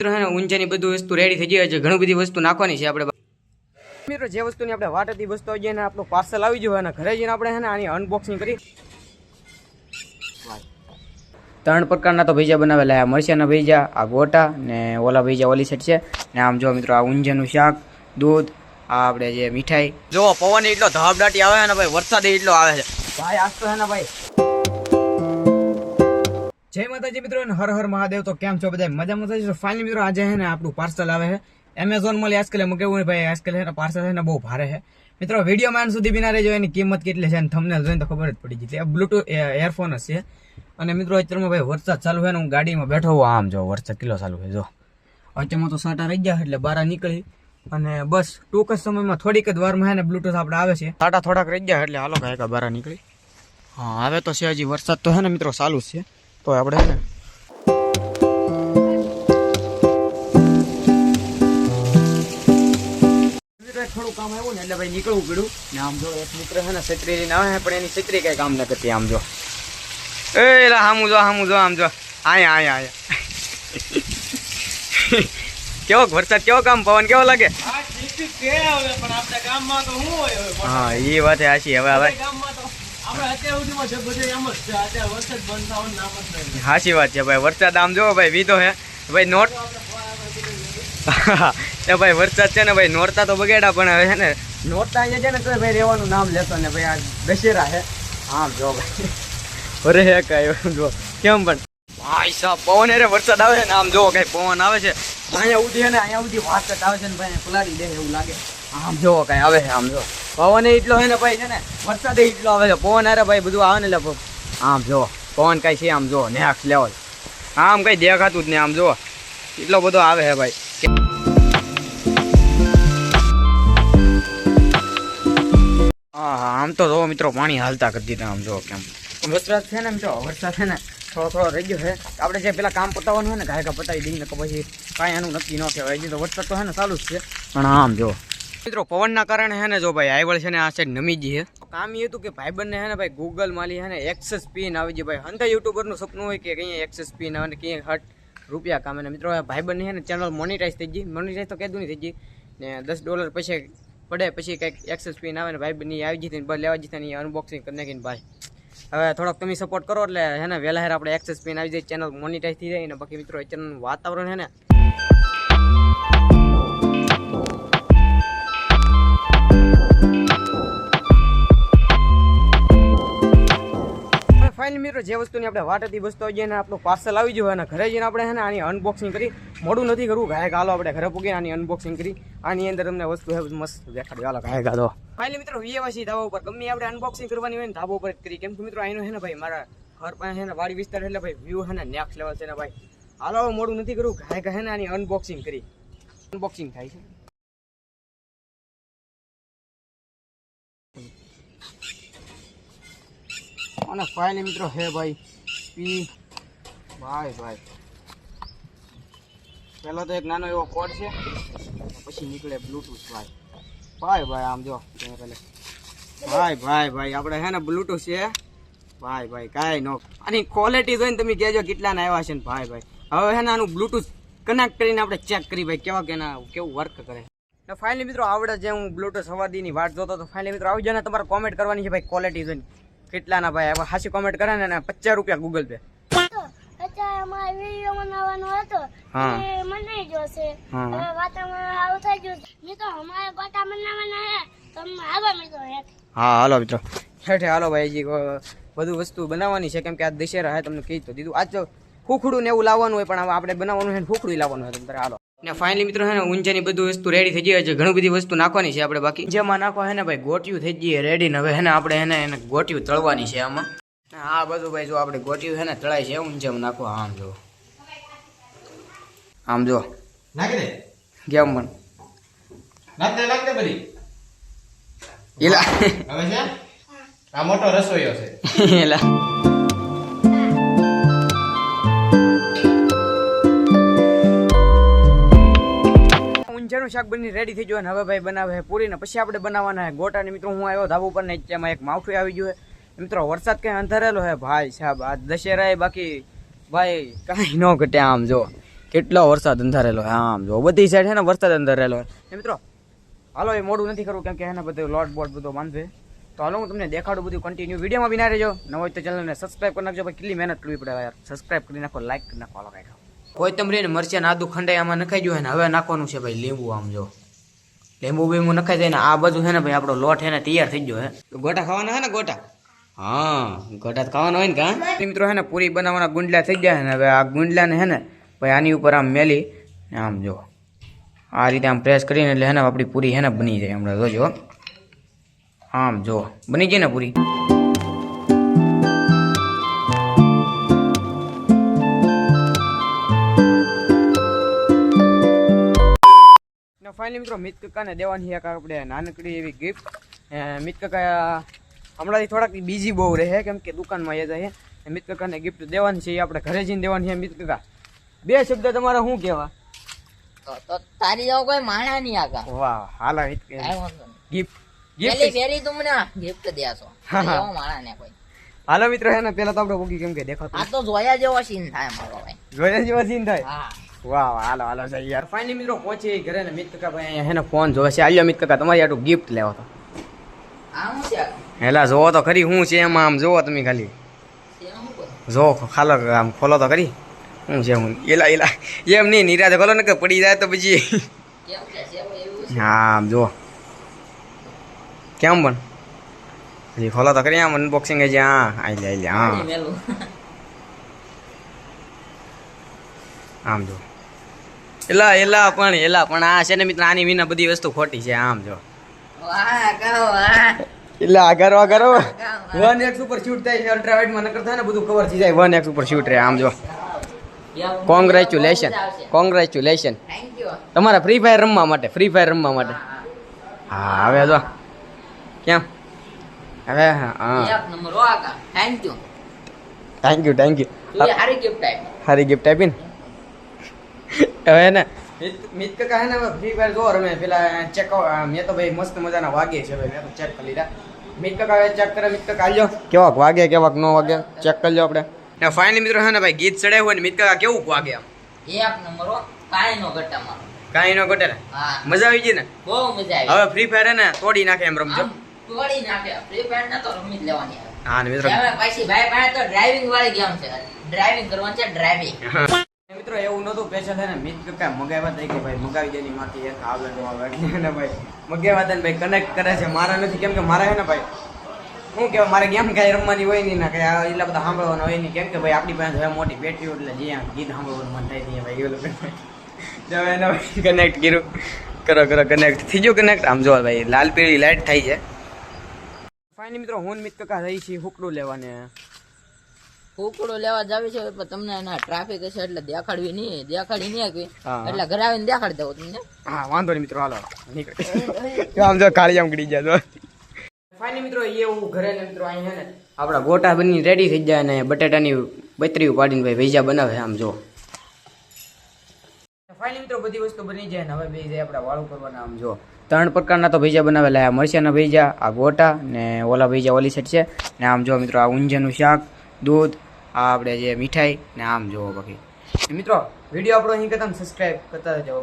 મિત્રો હે ને ઊંઝાની બધું વસ્તુ રેડી થઈ ગઈ છે. ઘણી બધી વસ્તુ નાખવાની છે આપણે. મિત્રો જે વસ્તુની આપણે વાટ હતી વસ્તુ આવી જાય આપણું પાર્સલ આવી જવું અને ઘરે જઈને આપણે હે ને આની અનબોક્સિંગ કરી. ત્રણ પ્રકારના તો ભેજા બનાવેલા આ મરચાના ભેજા આ ગોટા ને ઓલા ભેજા ઓલી સેટ છે. ને આમ જો મિત્રો આ ઊંઝાનું શાક દૂધ આ આપણે જે મીઠાઈ. જો પવન એટલો ધાબડાટી આવે ને ભાઈ વરસાદ એટલો આવે છે. ભાઈ આજ તો હે ને ભાઈ જય માતાજી મિત્રો હર હર મહાદેવ. તો કેમ છો બધા મજામાં થશે ફાઇનલી મિત્રો, આજે હે ને આપણું પાર્સલ આવે છે. એમેઝોનમાં આજકાલ મગાવ્યું ભાઈ? આજકાલ હે ને પાર્સલ છે ને, બહુ ભારે છે. મિત્રો વીડિયો માન સુધી બિના રહેજો, એની કિંમત કેટલી છે અને થમને જોઈને તો ખબર જ પડી જતી બ્લુટૂથ એરફોન છે. અને મિત્રો, અત્યારમાં ભાઈ વરસાદ ચાલુ છે ને, હું ગાડીમાં બેઠો હોઉં, આમ જો, વરસાદ કિલો ચાલુ છે, જો. અત્યારમાં તો સાટા રહી ગયા એટલે બહાર નીકળી. અને બસ, ટૂંક જ સમયમાં થોડીક જ વારમાં છે ને બ્લુટૂથ આપણે આવે છે. સાટા થોડાક રહી ગયા એટલે હાલો કાંઈક બહાર નીકળી. હા આવે તો છે હજી વરસાદ તો છે ને, મિત્રો, ચાલુ છે. તો આપણે ને? થોડું કામ આવ્યું ને એટલે ભાઈ નીકળવું પડ્યું. ને આમ જો એક મિત્ર છે ને છત્રી લઈને આવે છે પણ એની છત્રી કઈ કામ ન કરતી આમ જો. એ એલા હામું જો હામું જો આમ જો. આયા આયા આયા. કેવો વરસાદ કેવો કામ? પવન કેવો લાગે? હા એ વાત હાચી હવે હવે. હાચી વાત છે ભાઈ. વરસાદ આમ જો ભાઈ વીધો હે. ભાઈ નોટ એ ભાઈ વરસાદ છે ને ભાઈ નોરતા તો બગેડા પણ હવે છે ને. નોરતા અહીંયા છે ને તો ભાઈ રહેવાનું નામ લેતો ને ભાઈ આ દશેરા હે. આમ જો ભાઈ. અરે હે કાંઈ જો. કેમ પણ? ભાઈ સાહેબ પવન અરે વરસાદ આવે ને આમ જો કાંઈ પવન આવે છે. અહીંયા ઉધી છે ને અહીંયા ઉધી વાત આવે છે ને ભાઈ પલાળી દે એવું લાગે. આમ જો કઈ આવે છે આમ જો. પવન એટલો છે ને ભાઈ છે ને, વરસાદ એટલો આવે છે. પવન અરે ભાઈ બધું આવે ને એટલે આમ જો, પવન કઈ છે આમ જો નેક્સ્ટ લેવલ આમ કઈ દેખાતું જ નહીં, આમ જો. એટલો બધો આવે છે ભાઈ. હા હા આમ તો જો મિત્રો, પાણી હાલતા કરી દીધા, આમ જો કેમ. વરસાદ છે ને એમ જો, વરસાદ છે ને, થોડો થોડો રહી ગયો છે. આપણે જે પેલા કામ પતાવવાનું હોય ને, ગાયકા પતાવી દઈએ ને પછી કાંઈ એનું નક્કી ન કહેવાય. તો વરસાદ તો છે ને ચાલુ જ છે. પણ આમ જો મિત્રો, પવનના કારણે હે ને જો ભાઈ આવ્યો છે ને આ સાઈડ નમી જઈએ કામ એ હતું કે ભાઈબંધને હે ને ભાઈ ગૂગલ માલી હે ને એક્સેસ પિન આવી જાય ભાઈ અંધા યુટ્યુબરનું સપનું હોય કે કંઈ એક્સેસ પિન આવે ને કંઈ હટ રૂપિયા કામે ને. મિત્રો ભાઈબંધની હે ને ચેનલ મોનિટાઈઝ થઈ ગઈ. મોનિટાઈઝ તો કહેતું નહીં થઈ ગઈ. ને દસ ડોલર પછી પડે, પછી કંઈક એક્સેસ પિન આવે ને ભાઈબંધની આવી જતી ને લેવા જતા ને અનબોક્સિંગ કરી નાખીને ભાઈ. હવે થોડોક તમે સપોર્ટ કરો એટલે હે ને વહેલા હેર આપણે એક્સેસ પિન આવી જાય ચેનલ મોનિટાઈઝ થઈ જાય ને. બાકી મિત્રો ચેનલનું વાતાવરણ હે ને ફાઇનલ મિત્રો, જે વસ્તુની આપણે વાત હતી વસ્તુ આવી જઈને આપણું પાર્સલ આવી જવું અને ઘરે જઈને આપણે છે ને આની અનબોક્સિંગ કરી. મોડું નથી કરવું. ગાય ગાલો આપણે ઘરે પૂગીને આની અનબોક્સિંગ કરી. આની અંદર તમને વસ્તુ છે, મસ્ત દેખાડી. હાલો ગાય ગાલો. ફાઇનલ મિત્રો, વીએવાસી ધાબા ઉપર. ગમે આપણે અનબોક્સિંગ કરવાની હોય ને, ધાબા ઉપર કરી. કેમ કે મિત્રો અહીંનો છે ને ભાઈ, મારા ઘર પાસે છે ને વાડી વિસ્તાર એટલે ભાઈ વ્યૂ છે ને નેક્સ્ટ લેવલ છે ને ભાઈ. હાલો મોડું નથી કરવું. ગાય ગાય ને આની અનબોક્સિંગ કરી. અનબોક્સિંગ થાય છે. અને ફાઇનલી મિત્રો હે ભાઈ. પી. ભાઈ ભાઈ. પેલો તો એક નાનો એવો કોડ છે. પછી નીકળે બ્લૂટૂથ ભાઈ. ભાઈ ભાઈ, આમ જો. પહેલે. ભાઈ ભાઈ ભાઈ, આપણે હે ને બ્લૂટૂથ છે. ભાઈ ભાઈ, કાંઈ નો. આની ક્વોલિટી જોઈને તમે કહેજો કેટલાના આવ્યા છે ને ભાઈ ભાઈ. હવે હે ને આનું બ્લૂટૂથ કનેક્ટ કરીને આપણે ચેક કરી ભાઈ, કેવા કેના કેવું વર્ક કરે. તો ફાઇનલી મિત્રો આવડે જે હું બ્લૂટૂથ સવાદીની વાટ જોતો તો ફાઇનલી મિત્રો આવી જાય ને તમારે કોમેન્ટ કરવાની છે ભાઈ ક્વોલિટી જોઈને. કેટલાના ભાઈ? હવે હાસી કોમેન્ટ કરે ને પચાસ રૂપિયા ગૂગલ પે હા. હાલો મિત્રો હેઠે હાલો ભાઈ કો- બધું વસ્તુ બનાવવાની છે. કેમ કે આ દશેરા હે તમને કહી તો દીધું. આજ ખુખડું ને એવું લાવવાનું હોય પણ આપણે બનાવવાનું હોય ખુખડું લાવવાનું હોય તમારે હાલો. ને ફાઇનલી મિત્રો છે ને ઊંચાની બધી વસ્તુ રેડી થઈ ગઈ છે. ઘણી બધી વસ્તુ નાખવાની છે આપણે બાકી. જેમાં નાખવા છે ને ભાઈ ગોટિયું થઈ ગઈ રેડી ને હવે છે ને આપણે એને એને ગોટિયું તળવાની છે આમાં. હા બધું ભાઈ જો આપણે ગોટિયું છે ને તળાય છે ઊંચામાં નાખવા આમ જો. આમ જો. નાખી દે. કેમ પણ નાખ દે નાખ દે બધી. એલા. હવે છે? આ મોટો રસોઈયો છે. એલા. ઊંઝાનું શાક બની રેડી થઈ ગયું અને હવે ભાઈ બનાવે છે પૂરીને. પછી આપણે બનાવવાના છે ગોટા મિત્રો, હું આવ્યો ધાબુ પર ને એમાં એક માવઠું આવી ગયું છે. મિત્રો, વરસાદ કંઈ અંધારેલો હે ભાઈ સાહેબ, આ દશેરા બાકી, ભાઈ, કાંઈ ન ઘટે આમ જો. કેટલો વરસાદ અંધારેલો હે આમ જો. બધી સાઈડ છે ને વરસાદ અંધારેલો હે મિત્રો, હાલો, એ મોડું નથી કરવું કેમ કે એને બધું લોટ બોટ બધું બાંધવે તો હાલો, હું તમને દેખાડું બધું કન્ટિન્યુ વિડીયોમાં બિના રહેજો. ન હોય તો ચેનલને સબસ્ક્રાઈબ કરી નાખજો. ભાઈ, કેટલી મહેનત કરવી પડે યાર. સબસ્ક્રાઇબ કરી નાખો લાઈક કરી નાખો, હાલો કાંઈ કોથમરી ને મરચાં આદુ ખંડાઈ આમાં નખાઈ ગયું ને હવે નાખવાનું છે ભાઈ લીંબુ આમ જો. લીંબુ બીંબુ નખાઈ જાય ને આ બધું છે ને ભાઈ આપણો લોટ છે ને તૈયાર થઈ ગયો હે. તો ગોટા ખાવાના હે ને ગોટા? હા ગોટા તો ખાવાના હોય ને કા? મિત્રો હે ને પૂરી બનાવવાના ગુંડલા થઈ ગયા ને હવે આ ગુંડલાને હે ને ભાઈ આની ઉપર આમ મેલી આમ જો. આ રીતે આમ પ્રેસ કરીને એટલે હે ને આપણી પૂરી હે ને બની જાય હમણાં જોજો. આમ જો બની જાય ને પૂરી? ફાઇનલી મિત્રો મિત કાકાને દેવાની એક આપણે નાનકડી એવી ગિફ્ટ મિત કાકા હમણાંથી થોડાક બીજી બહુ રહે કેમ કે દુકાનમાં એ જાય મિત કાકાને ગિફ્ટ દેવાની છે એ આપણે ઘરે જઈને દેવાની છે મિત કાકા. બે શબ્દ તમારે શું કહેવા? તો તો તારી જેવો કોઈ માણા નહીં આગા. વાહ હાલા. ગિફ્ટ ગિફ્ટ ફેરી તું મને દેશો હા, હા. એવો માણા ને કોઈ. હાલો મિત્રો હે ને પેલા તો આપણે ભૂકી કેમ કે દેખાતું આ તો જોયા જેવો સીન થાય મારો ભાઈ. જોયા જેવો સીન થાય? હા. વાહ વાહ હાલો હાલો સહી યાર. ફાઇનલી મિત્રો પહોંચી ઘરે ને મિત કક્કા ભાઈ અહીંયા હે ફોન જોવે છે. આલ્યો મિત કાકા તમારી આટલું ગિફ્ટ લેવો તો. હેલા જોવો તો ખરી શું છે એમાં આમ જોવો તમે ખાલી. જો ખાલો આમ ખોલો તો ખરી. હું છે હું એલા એલા એમ નહીં નિરાતે ખોલો ને કે પડી જાય તો પછી. હા આમ જો કેમ પણ? પછી ખોલો તો કરી આમ અનબોક્સિંગ છે હા આઈ લે આઈ લે હા. આમ જો એલા એલા પણ એલા પણ. આ છે ને મિત્ર આની વિના બધી વસ્તુ ખોટી છે આમ જો. એટલે આગળ આગળ વન એક્સ ઉપર શૂટ થાય છે અલ્ટ્રા વાઇડમાં નકર થાય ને બધું કવર થઈ જાય. વન એક્સ ઉપર શૂટ રહે આમ જો. કોંગ્રેચ્યુલેશન. કોંગ્રેચ્યુલેશન તમારા ફ્રી ફાયર રમવા માટે ફ્રી ફાયર રમવા માટે. હા, હવે જો. કેમ? હવે હા. Thank you. Thank you thank you હારી ગિફ્ટ આપી. હારી ગિફ્ટ આપીને હવે ને. મિત કે કહે ને ફ્રી ફાયર જો રમે. પેલા ચેક મેં તો ભાઈ મસ્ત મજાના વાગે છે ભાઈ મેં તો ચેક કરી લીધા. મિત કાકા ચેક કરે મિત કે કાલ્યો કેવાક વાગે કેવાક નો વાગે ચેક કરી લો આપણે. ફાઇનલી મિત્રો હે ને ભાઈ ગીત ચડાવ્યું હોય ને મિત કાકા કેવું વાગે આમ? એક નંબર હો. કાઈ નો ઘટા મારો. કાઈ નો ગટા હા. મજા આવી ગઈ ને? બહુ મજા આવી. હવે ફ્રી ફાયર હે ને તોડી નાખે એમ રમજો. તોડી નાખે. ફ્રી ફાયર ને તો રમી જ લેવાની હા ને મિત્રો. પછી ભાઈ પાસે તો ડ્રાઇવિંગ વાળી ગેમ છે. ડ્રાઇવિંગ કરવાનું છે ડ્રાઇવિંગ મિત્રો એવું નતું પેશલ છે ને મિત કાંઈ મગાવ્યા હતા કે ભાઈ, મગાવી દેની માંથી એક આવે નો ભાઈ મગાવ્યા હતા ને ભાઈ કનેક્ટ કરે છે. મારા નથી, કેમ કે મારા છે ને ભાઈ શું કહેવાય, મારે ગેમ કાંઈ રમવાની હોય નહીં ના કાંઈ એટલા બધા સાંભળવાના હોય નહીં. કેમ કે ભાઈ આપણી પાસે મોટી બેટરી એટલે જે ગીત સાંભળવાનું મન થાય નહીં ભાઈ એવું એને કનેક્ટ કર્યું. કરો કરો કનેક્ટ થઈ ગયું કનેક્ટ આમ જો ભાઈ, લાલ પીળી લાઇટ થાય છે. ફાઇનલી મિત્રો, હું મિત કાકા રહી છીએ હુકડું લેવાને. કુકડો લેવા જાવી છે. પણ તમને એના ટ્રાફિક હશે એટલે દેખાડવી નહીં. દેખાડી નહીં કે એટલે ઘરે આવીને દેખાડી દઉં તમને. હા વાંધો નહીં મિત્રો હાલો નીકળી. આમ જો કાળી આમ ગડી જાય તો મિત્રો એ હું ઘરે ને મિત્રો અહીંયા ને આપણા ગોટા બની રેડી થઈ જાય ને બટેટાની બતરીઓ પાડીને ભાઈ ભૈજા બનાવે આમ જો. ફાઇનલી મિત્રો બધી વસ્તુ બની જાય ને હવે બે જાય આપણા વાળું કરવાના આમ જો. ત્રણ પ્રકારના તો ભેજા બનાવેલા આ મરચાના ભેજા આ ગોટા ને ઓલા ભૈજા ઓલી સેટ છે. ને આમ જો મિત્રો આ ઊંઝાનું શાક દૂધ આ આપણે જે મીઠાઈ ને આમ જોવો બાકી. મિત્રો, વીડિયો આપણો અહીં કરતા સબસ્ક્રાઈબ કરતા જવા